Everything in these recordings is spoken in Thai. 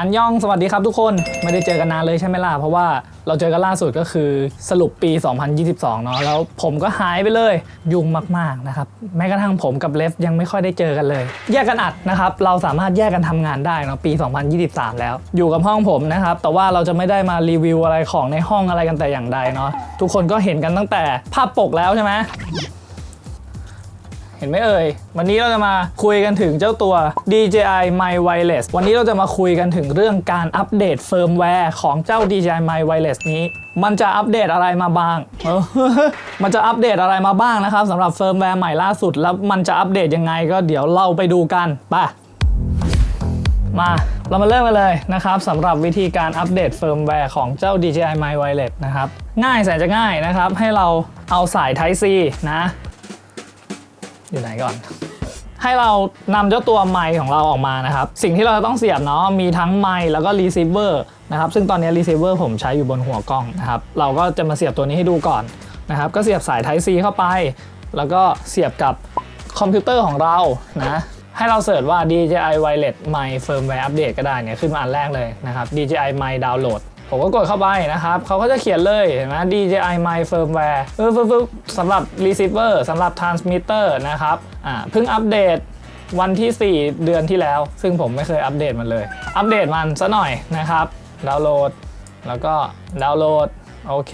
อันยองสวัสดีครับทุกคนไม่ได้เจอกันนานเลยใช่ไหมล่ะ เพราะว่าเราเจอกันล่าสุดก็คือสรุปปี 2022 เนาะแล้วผมก็หายไปเลยยุ่งมากๆนะครับแม้กระทั่งผมกับเลฟยังไม่ค่อยได้เจอกันเลย แยกกันอัดนะครับเราสามารถแยกกันทำงานได้เนาะปี 2023 แล้ว อยู่กับห้องผมนะครับแต่ว่าเราจะไม่ได้มารีวิวอะไรของในห้องอะไรกันแต่อย่างใดเนาะทุกคนก็เห็นกันตั้งแต่ภาพปกแล้วใช่ไหม เห็นไหมเอ่ย วันนี้เราจะมาคุยกันถึงเจ้าตัว DJI My Wireless วันนี้เราจะมาคุยกันถึงเรื่องการอัปเดตเฟิร์มแวร์ของเจ้า DJI My Wireless นี้ มันจะอัปเดตอะไรมาบ้างเออมันจะอัปเดตอะไรมาบ้างนะครับสำหรับเฟิร์มแวร์ใหม่ล่าสุด แล้วมันจะอัปเดตยังไงก็เดี๋ยวเราไปดูกันไปมาเรามาเริ่มกันเลยนะครับสำหรับวิธีการอัปเดตเฟิร์มแวร์ของเจ้า DJI My Wireless นะครับ ง่ายแสนจะง่ายนะครับ ให้เราเอาสาย Type C นะ อยู่ไหนก่อน ให้เรานำเจ้าตัวไมค์ของเราออกมานะครับ สิ่งที่เราจะต้องเสียบเนาะมีทั้งไมค์แล้วก็รีเซิเวอร์นะครับซึ่งตอนนี้รีเซิเวอร์ผมใช้อยู่บนหัวกล้องนะครับเราก็จะมาเสียบตัวนี้ให้ดูก่อนนะครับก็เสียบสาย Type C เข้าไป แล้วก็เสียบกับคอมพิวเตอร์ของเรานะให้เราเสิร์ชว่า DJI Wireless My Firmware Update ก็ได้เนี่ยขึ้นมาอันแรกเลยนะครับ DJI My Download ผมก็กดเข้าไปนะครับ เขาก็จะเขียนเลยเห็นไหม DJI My Firmware เออฟึ๊บๆสำหรับ Receiver สำหรับ Transmitter นะครับ อ่า เพิ่งอัปเดตวันที่ 4 เดือนที่แล้ว ซึ่งผมไม่เคยอัปเดตมันเลย อัปเดตมันซะหน่อยนะครับ ดาวน์โหลด แล้วก็ดาวน์โหลด โอเค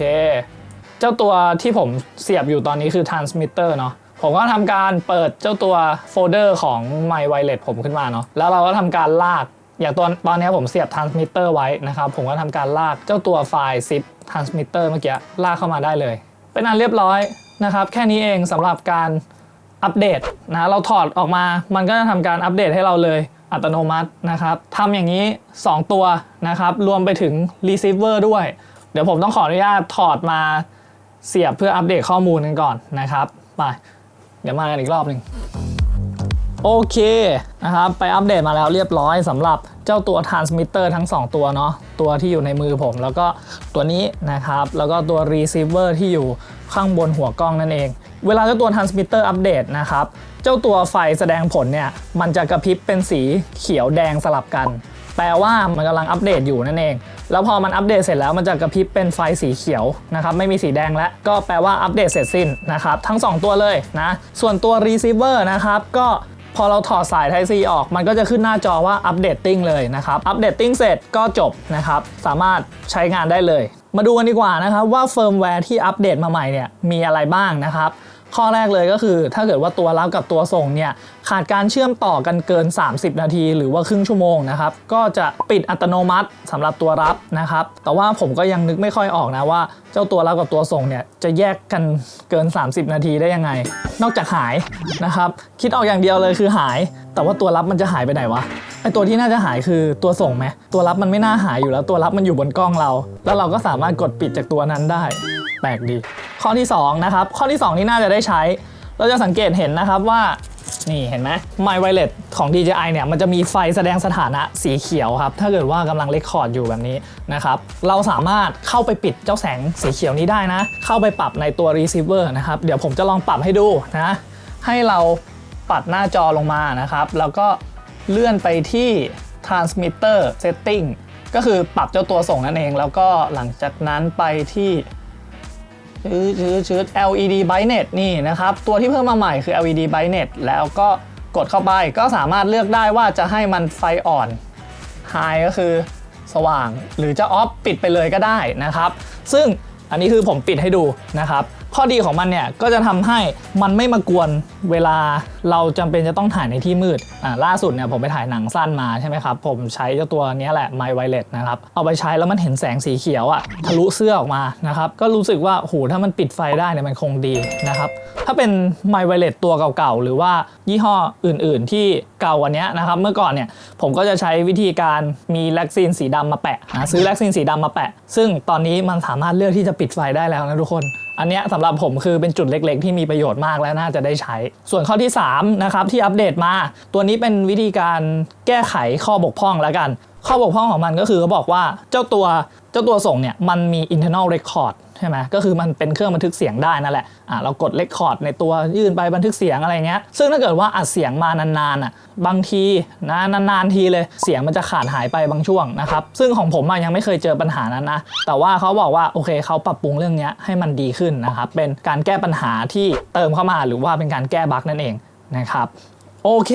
เจ้าตัวที่ผมเสียบอยู่ตอนนี้คือ transmitter เนาะผมก็ทำการเปิดเจ้าตัวโฟลเดอร์ของ My Wireless ผมขึ้นมาเนาะ แล้วเราก็ทำการลาก อย่างตอนตอนนี้ผมเสียบ transmitter ไว้นะครับ ผมก็ทำการลากเจ้าตัวไฟล์ zip transmitter เมื่อกี้ลากเข้ามาได้เลย เป็นอันเรียบร้อยนะครับ แค่นี้เองสำหรับการอัปเดตนะเราถอดออกมามันก็จะทำการอัปเดตให้เราเลยอัตโนมัตินะครับทำอย่างนี้ 2 ตัวนะครับ รวมไปถึง receiver ด้วย เดี๋ยวผมต้องขออนุญาตถอดมาเสียบเพื่ออัปเดตข้อมูลกันก่อนนะครับ ไป เดี๋ยวมากันอีกรอบหนึ่ง โอเคนะครับไปอัปเดตมาแล้วเรียบร้อยสำหรับเจ้าตัว transmitter ทั้ง 2 ตัวเนาะตัวที่อยู่ในมือผมแล้วก็ตัวนี้นะครับ แล้วก็ตัว receiver ที่อยู่ข้างบนหัวกล้องนั่นเอง เวลาเจ้าตัว transmitter อัปเดตนะครับ เจ้าตัวไฟแสดงผลเนี่ย มันจะกระพริบเป็นสีเขียวแดงสลับกัน แปลว่ามันกำลังอัปเดตอยู่นั่นเอง แล้วพอมันอัปเดตเสร็จแล้วมันจะกระพริบเป็นไฟสีเขียวนะครับไม่มีสีแดงแล้วก็แปลว่าอัปเดตเสร็จสิ้นนะครับทั้ง 2 ตัวเลยนะส่วนตัว receiver นะครับก็ พอเราถอดสาย Type C ออก มันก็จะขึ้นหน้าจอว่าอัปเดตติ้งเลยนะครับ อัปเดตติ้งเสร็จก็จบนะครับ สามารถใช้งานได้เลย มาดูกันดีกว่านะครับว่าเฟิร์มแวร์ที่อัปเดตมาใหม่เนี่ยมีอะไรบ้างนะครับ ข้อแรกเลยก็คือ ถ้าเกิดว่าตัวรับกับตัวส่งเนี่ยขาดการเชื่อมต่อกันเกิน 30 นาที หรือว่าครึ่งชั่วโมงนะครับก็จะปิดอัตโนมัติสำหรับตัวรับนะครับแต่ว่าผมก็ยังนึกไม่ค่อยออกนะว่า เจ้าตัวรับกับตัวส่งเนี่ยจะแยกกันเกิน 30 นาทีได้ยังไง นอกจากหายนะครับคิดออกอย่างเดียวเลยคือหาย แต่ว่าตัวรับมันจะหายไปไหนวะ ไอตัวที่น่าจะหายคือตัวส่งไหมตัวรับมันไม่น่าหายอยู่แล้ว ตัวรับมันอยู่บนกล้องเรา แล้วเราก็สามารถกดปิดจากตัวนั้นได้แปลกดี ข้อที่2นะครับข้อที่ 2 ที่น่าจะได้ใช้ เราจะสังเกตเห็นนะครับว่านี่เห็นไหม My Wireless ของ DJI เนี่ยมันจะมีไฟแสดงสถานะสีเขียวครับ ถ้าเกิดว่ากำลังเลคคอร์ดอยู่แบบนี้นะครับ เราสามารถเข้าไปปิดเจ้าแสงสีเขียวนี้ได้นะ เข้าไปปรับในตัว receiver นะครับ เดี๋ยวผมจะลองปรับให้ดูนะ ให้เราปัดหน้าจอลงมานะครับ แล้วก็ เลื่อนไปที่ transmitter setting ก็คือปรับเจ้าตัวส่งนั่นเอง แล้วก็หลังจากนั้นไปที่ชื้อชื้อชื้อ LED brightness นี่นะครับ ตัวที่เพิ่มมาใหม่คือ LED brightness แล้วก็กดเข้าไปก็สามารถเลือกได้ว่าจะให้มันไฟอ่อน High ก็คือสว่าง หรือจะออฟปิดไปเลยก็ได้นะครับ ซึ่งอันนี้คือผมปิดให้ดูนะครับ ข้อดีของมันเนี่ยก็จะทำให้มันไม่มากวน เวลาเราจำเป็นจะต้องถ่ายในที่มืดอ่าล่าสุดเนี่ยผมไปถ่ายหนังสั้นมาใช่ไหมครับผมใช้เจ้าตัวนี้แหละ My Wireless นะครับเอาไปใช้แล้วมันเห็นแสงสีเขียวอะทะลุเสื้อออกมานะครับก็รู้สึกว่าโหถ้ามันปิดไฟได้เนี่ยมันคงดีนะครับถ้าเป็น My Wireless ตัวเก่าๆ หรือว่ายี่ห้ออื่นๆ ที่เก่ากว่านี้นะครับเมื่อก่อนเนี่ยผมก็จะใช้วิธีการมีแล็กซีนสีดำมาแปะนะซื้อแล็กซีนสีดำมาแปะ ซึ่งตอนนี้มันสามารถเลือกที่จะปิดไฟได้แล้วนะทุกคน อันเนี้ยสำหรับผมคือเป็นจุดเล็กๆ ที่มีประโยชน์มากและน่าจะได้ใช้ส่วนข้อที่3นะครับที่อัปเดตมา ตัวนี้เป็นวิธีการแก้ไขข้อบกพร่องแล้วกัน ข้อบกพร่องของมันก็คือเขาบอกว่าเจ้าตัวเจ้าตัวส่งเนี่ยมันมี internal record ใช่ไหมก็คือมันเป็นเครื่องบันทึกเสียงได้นั่นแหละอ่าเรากดเลคคอร์ดในตัวยื่นไปบันทึกเสียงอะไรเงี้ยซึ่งถ้าเกิดว่าอัดเสียงมานานๆอะบางทีนะนานๆทีเลยเสียงมันจะขาดหายไปบางช่วงนะครับซึ่งของผมยังไม่เคยเจอปัญหานั้นนะแต่ว่าเขาบอกว่าโอเคเขาปรับปรุงเรื่องนี้ให้มันดีขึ้นนะครับเป็นการแก้ปัญหาที่เติมเข้ามาหรือว่าเป็นการแก้บั๊กนั่นเองนะครับโอเค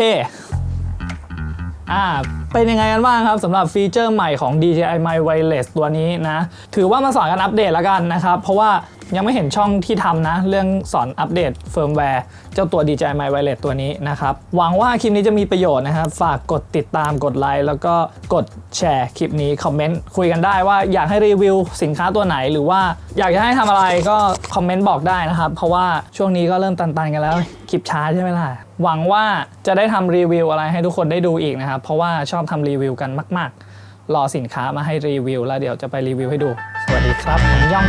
อ่า เป็นยังไงกันบ้างครับสำหรับฟีเจอร์ใหม่ของ DJI My Wireless ตัวนี้นะ ถือว่ามาสอนกันอัปเดตแล้วกันนะครับ เพราะว่ายังไม่เห็นช่องที่ทำนะ เรื่องสอนอัปเดตเฟิร์มแวร์เจ้าตัว DJI My Wireless ตัวนี้นะครับ หวังว่าคลิปนี้จะมีประโยชน์นะครับ ฝากกดติดตามกดไลค์แล้วก็กดแชร์คลิปนี้ คอมเมนต์คุยกันได้ว่าอยากให้รีวิวสินค้าตัวไหน หรือว่าอยากจะให้ทำอะไรก็คอมเมนต์บอกได้นะครับ เพราะว่าช่วงนี้ก็เริ่มตันๆกันแล้วคลิปช้าใช่ไหมล่ะหวังว่าจะได้ทำรีวิวอะไรให้ทุกคนได้ดูอีกนะครับเพราะว่าชอบทำรีวิวกันมาก ๆ รอสินค้ามาให้รีวิว แล้วเดี๋ยวจะไปรีวิวให้ดู สวัสดีครับผมย่อง